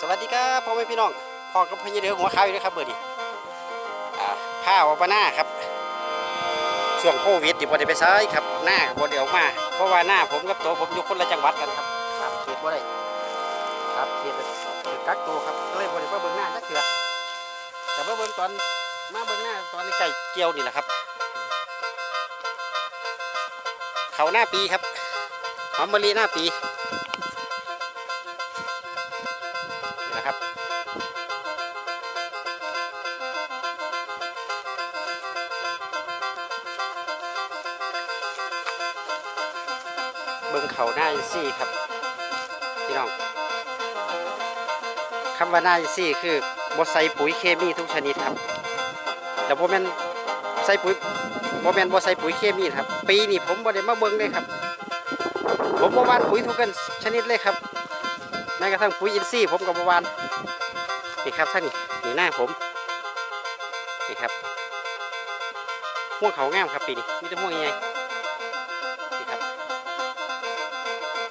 สวัสดีครับพ่อแม่พี่น้องพ่อกับพี่เดือหัวข้าวอยู่นะครับเบอร์ดีผ้าออกมาหน้าครับช่วงโควิดที่บ่ได้ไปซ้ายครับหน้าก็บ่ได้ออกมา เพราะว่าหน้าผมกับตัวผมอยู่คนละจังหวัดกันครับตามเขตบ่ได้ครับเขตคือกักตัวครับก็เลยบ่ได้มาเบิ่งหน้าจักเทื่อแต่มาเบิ่งตอน มาเบิ่งหน้าตอนนี้ไก่เกี่ยวนี่แหละครับ เขาหน้าปีครับหอมมะลิหน้าปีนี่นะครับเบิ่งเขาหน้าอินซี่ครับพี่น้องคำว่าหน้าอินซี่คือบดใส่ปุ๋ยเคมีทุกชนิดครับ แต่บ่แม่นใส่ปุ๋ยบ่แม่นบ่ใส่ปุ๋ยเคมีครับ ปีนี้ผมบ่ได้มาเบิ่งเลยครับ ผมบ่หวานปุ๋ยทุกกันชนิดเลยครับแม้กระทั่งปุ๋ยอินทรีย์ผมก็บ่หวานนี่ครับท่านนี่หน้าผมนี่ครับม่วงเขางามครับปีนี้มีแต่ม่วงใหญ่นี่ครับ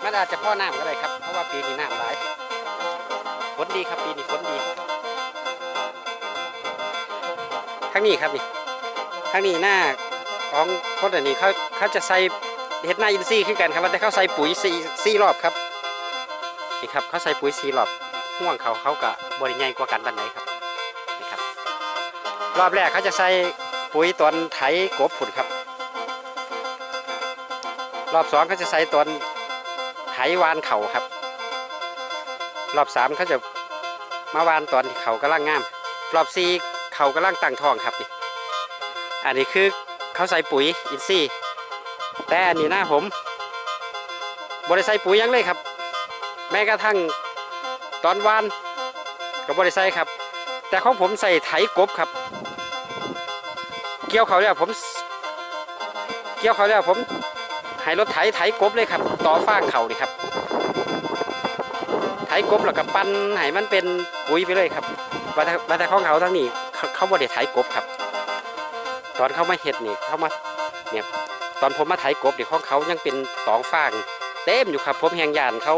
มันอาจจะพ่อน้ำก็ได้ครับเพราะว่าปีนี้น้ำหลายฝนดีครับปีนี้ฝนดีางนี้ครับนี่ทางนี้หน้าของคนอันนี้เขาเขาจะใส่เห็ดหน้าอินทรีย์ขึ้นกันครับแต่เขาใส่ปุ๋ยสี่สี่รอบครับนี่ครับเขาใส่ปุ๋ยสี่รอบห่วงเขาเขากับริใหญ่กว่ากันบันไดครับนี่ครับ รอบแรกเขาจะใส่ปุ๋ยตอนไถกบผุดครับ รอบสองเขาจะใส่ตอนไถวานเข่าครับ รอบสามเขาจะมาวานตอนเขากำลังงาม รอบสี่ เขากำลังตั้งท้องครับนี่อันนี้คือเขาใส่ปุ๋ยอินทรีย์แต่อันนี้หน้าผมบริใส่ปุ๋ยยังเลยครับ แม้กระทั่งตอนวานก็บบริใส่ครับ แต่ของผมใส่ไถกบครับ เกี่ยวเขาแล้วผม เกี่ยวเขาแล้วผมให้รถไถไถกบเลยครับ ต่อฟางเขานี่ครับไถกบแล้วก็ปั้นให้มันเป็นปุ๋ยไปเลยครับวัตวัตของเขาทั้งนี้ เขาเขาบ่ได้ไถกบครับ ตอนเขามาเห็ดนี่เขามาเนี่ยตอนผมมาไถกบเดี๋ยวของเขายังเป็นตองฟางเต็มอยู่ครับ ผมแหงยานเขา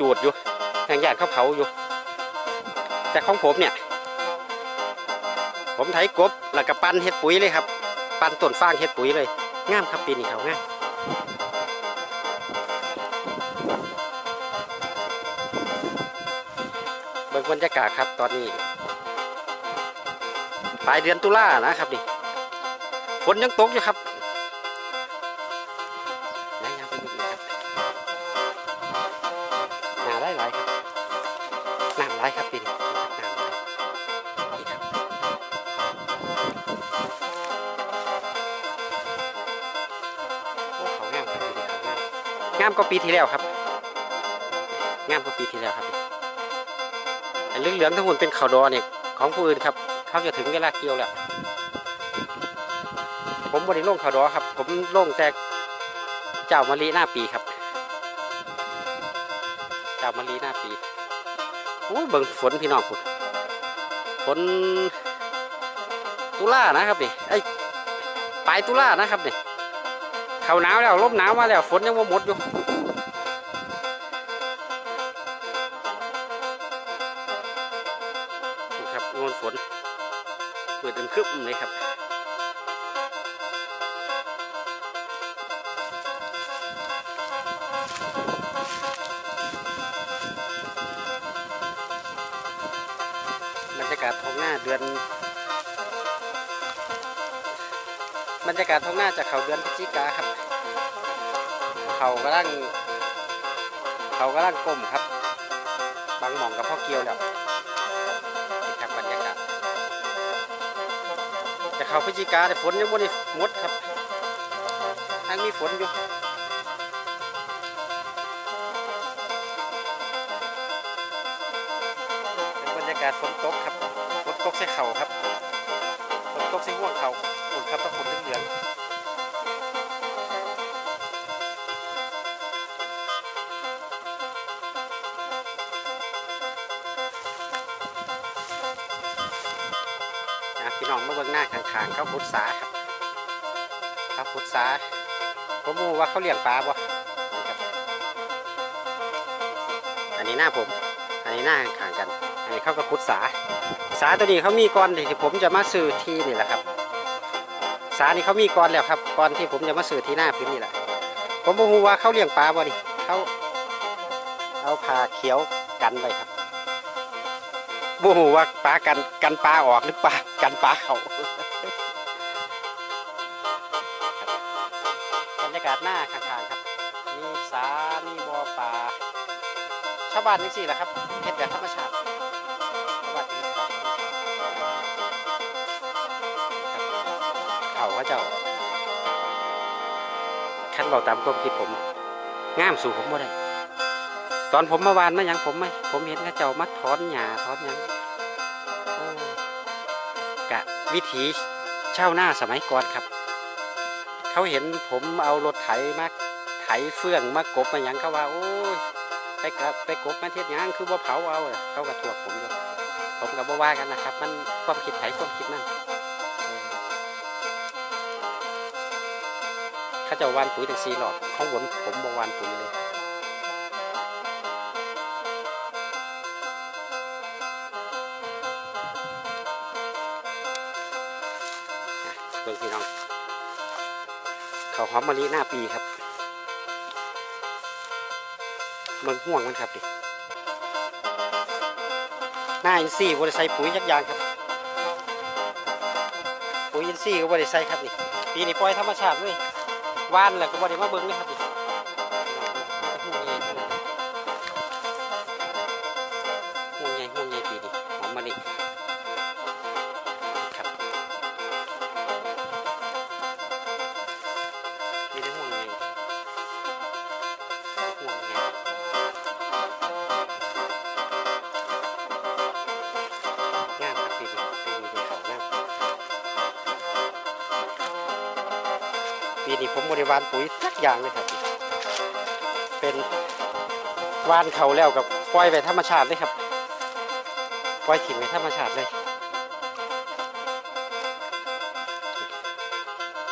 จูดอยู่แหงยานเขาเผาอยู่ แต่ของผมเนี่ย ผมไถกบแล้วก็ปั้นเห็ดปุ๋ยเลยครับ ปั้นต้นฟางเห็ดปุ๋ยเลยงามครับปีนี้เขางามเบิ่งบรรยากาศครับตอนนี้ ปลายเดือนตุลานะครับนี่ฝนยังตกอยู่ครับนายยังไปดูครับหนาไหลายครับน้ำหลายครับปีนี้นี่ครับน้ำหลายนี่ครับโอ้เขางามปีนี้งามงามกว่าปีที่แล้วครับ งามกว่าปีที่แล้วครับอันเหลืองๆทั้งหมดเป็นขาวดอเนี่ยของผู้อื่นครับ เขาจะถึงเวลาเกี่ยวแล้ว ผมบริโล่งขาวดอครับ ผมโล่งแต่เจ้ามะลิหน้าปีครับ เจ้ามะลิหน้าปีโอ้เบิ่งฝนพี่น้องคุณฝนตุลานะครับนี่ไอ้ปลายตุลานะครับนี่เขาหนาวแล้วลมหนาวมาแล้วฝนยังว่าหมดอยู่ครับงวนฝน เปิดอันคึบเลยครับบรรยากาศท้องหน้าเดือนบรรยากาศท้องหน้าจากเขาเดือนพฤศจิกาครับ เขากำลัง เขากำลังกลมครับ บางหมองกับพ่อเกียวแล้ว เข้าพิจิกาแต่ฝนยังบ่ได้หมดครับยังมีฝนอยู่เป็นบรรยากาศฝนตกครับฝนตกใส่เข่าครับฝนตกใส่ห่วงเข่าฝนครับต้องฝนเหลือง พี่น้องมาเบิ่งหน้าข้างๆเขาพุทธาครับครับพุทธาผมรู้ว่าเขาเลี้ยงปลาบ่อันนี้หน้าผม อันนี้หน้าข้างกัน อันนี้เขาก็พุทธาสาตัวนี้เขามีก่อนที่ผมจะมาซื้อที่นี่แหละครับ สานี่เขามีก่อนแล้วครับก่อนที่ผมจะมาซื้อที่หน้าพื้นนี่แหละผมบ่รู้ว่าเขาเลี้ยงปลาบ่ดิเขาเอาผ้าเขียวกันไว้ครับ บ่รู้ว่าปลากันกันปลาออกหรือปลากันปลาเขาบรรยากาศหน้าข้างๆครับ มีสามีบ่อปลาชาวบ้านนี่สิแหละครับเฮ็ดแบบธรรมชาติชาวบ้านเฮ็ดแบบธรรมชาติครับเขาเจ้าคันเราตามความคิดผมงามสู่ผมบ่ได้ ตอนผมเมาวานมายังผมไม่ผมเห็นเขาเจ้ามาถอนหญ้าถอนยังโอ้กะวิถีเช่าวนาสมัยก่อนครับ เขาเห็นผมเอารถไถมาไถเฟื่องมากบมายังเขาว่า โอ้ยไปกับไปกบมาเทียดยังคือว่าเผาเอาเขาก็ถวกผมอยู่ผมกับว่าว่ากันนะครับ มันความคิดไถความคิดมันเออเขาจะวานปุ๋ยถึงสี่หลอดของผมผมบอวานปุ๋ยเลย หอมมะลิหน้าปีครับเมืองห่วงมันครับดิหน้าอินทรีย์บริใส่ปุ๋ยยักยางครับ ปุ๋ยอินทรีย์ก็บริใส่ครับนี่ปีนี้ปล่อยธรรมชาติเลยว่านแหล้วก็บริมาเบิ้งเลยครับนี่ห่วงใหญ่ห่วงใหญ่ปีนี้หอมมะลิ ปีนี้ผมบริวารปุ๋ยสักอย่างเลยครับ เป็นวานเขาแล้วกับปล่อยไปธรรมชาติเลยครับปล่อยถิ่นไปธรรมชาติเลย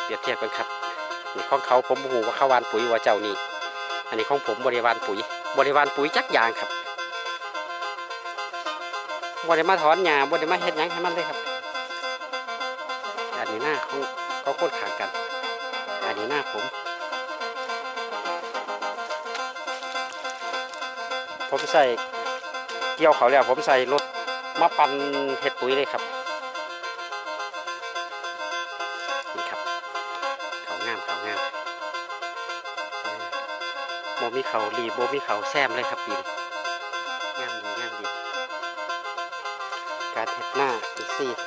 เปรียบเทียบกันครับนี่ของเขาผมหูว่าเขาวานปุ๋ยว่าเจ้านี่อันนี้ของผมบริวารปุ๋ย บริวารปุ๋ยจักอย่างครับบริมาถอนหญ้าบริมาเฮ็ดหยังให้มันเลยครับอันนี้หน้าของเขาโคตรขางกัน อันนี้หน้าผม ผมใส่เกี่ยวเขาแล้วผมใส่รถมาปั่นเฮ็ดปุ๋ยเลยครับนี่ครับเขางามเขางามเออโบมีเขาลีโบมีเขาแซมเลยครับปีนงามดีงามดีการเห็ดหน้าอีก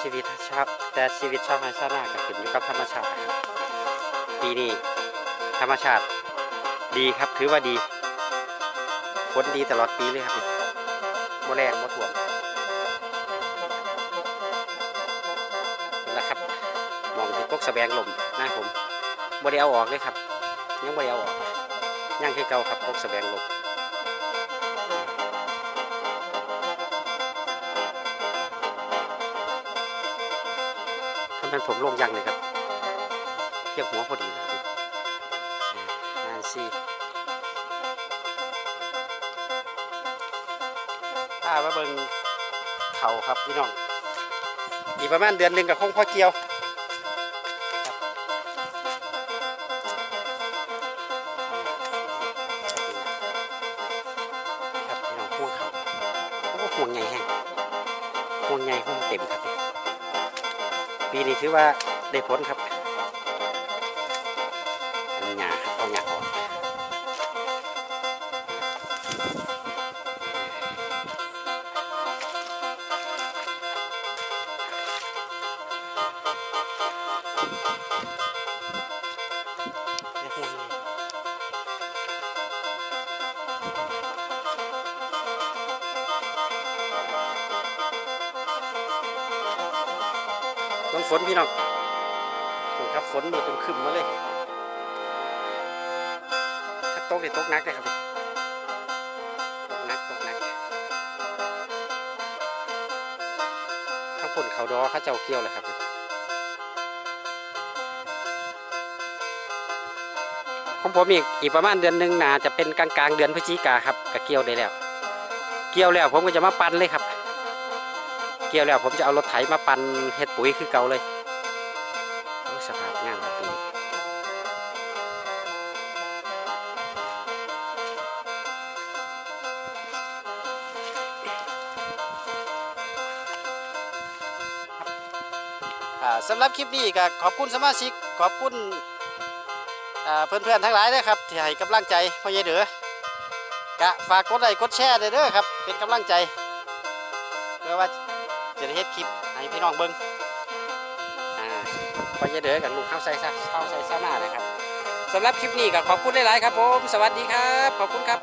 ชีวิตชาวแต่ชีวิตชาวไร่ชาวนาก็ขึ้นอยู่กับธรรมชาติครับปีนี้ธรรมชาติดีครับถือว่าดีฝนดีตลอดปีเลยครับนี่บ่แรงบ่ท่วมแล้วครับมองที่กกสะแบงลมหน้าผมบ่ได้เอออกเลยครับยังบ่ได้เอาออกยังคือเก่าครับกกสะแบงลมำเป็นผมลงยังเลยครับเพียงหัวพอดีนะครับนานซีถ้ามาเบิ่งเขาครับพี่น้องอีกประมาณเดือนหนึ่งกับคงพ่อเกียว ปีนี้ถือว่าได้ผลครับอันนี้หยาครับเอาหญ้าออก้องฝนพี่น้องครับฝนมืดต็มขึ้นมาเลยตกเนี่ยตกนักเลยครับตกนักตกนักทั้งผลเขาดอข้าเจ้าเกี้ยวเลยครับของผมอีกอีกประมาณเดือนหนึ่งนาจะเป็นกลางกลางเดือนพฤศจิกาครับกะเกี่ยวได้แล้ว เกี่ยวแล้วผมก็จะมาปั้นเลยครับ เกี่ยวแล้วผมจะเอารถไถมาปั่นเฮ็ดปุ๋ยคือเก่าเลยโอ้สภาพงามครับปีนี้สำหรับคลิปนี้ก็ขอบคุณสมาชิกขอบคุณเพื่อนๆทั้งหลายนะครับที่ให้กำลังใจพ่อใหญ่เด้อกะฝากกดไลค์กดแชร์ด้เด้อครับเป็นกำลังใจเพื่อว่า จะได้เฮ็ดคลิปให้พี่น้องเบิ้งไปเจอจะเดือกับลูกข้าใส่เข้าใส่ซามานะครับสำหรับคลิปนี้ก็ขอบคุณหลายๆครับผม สวัสดีครับ ขอบคุณครับ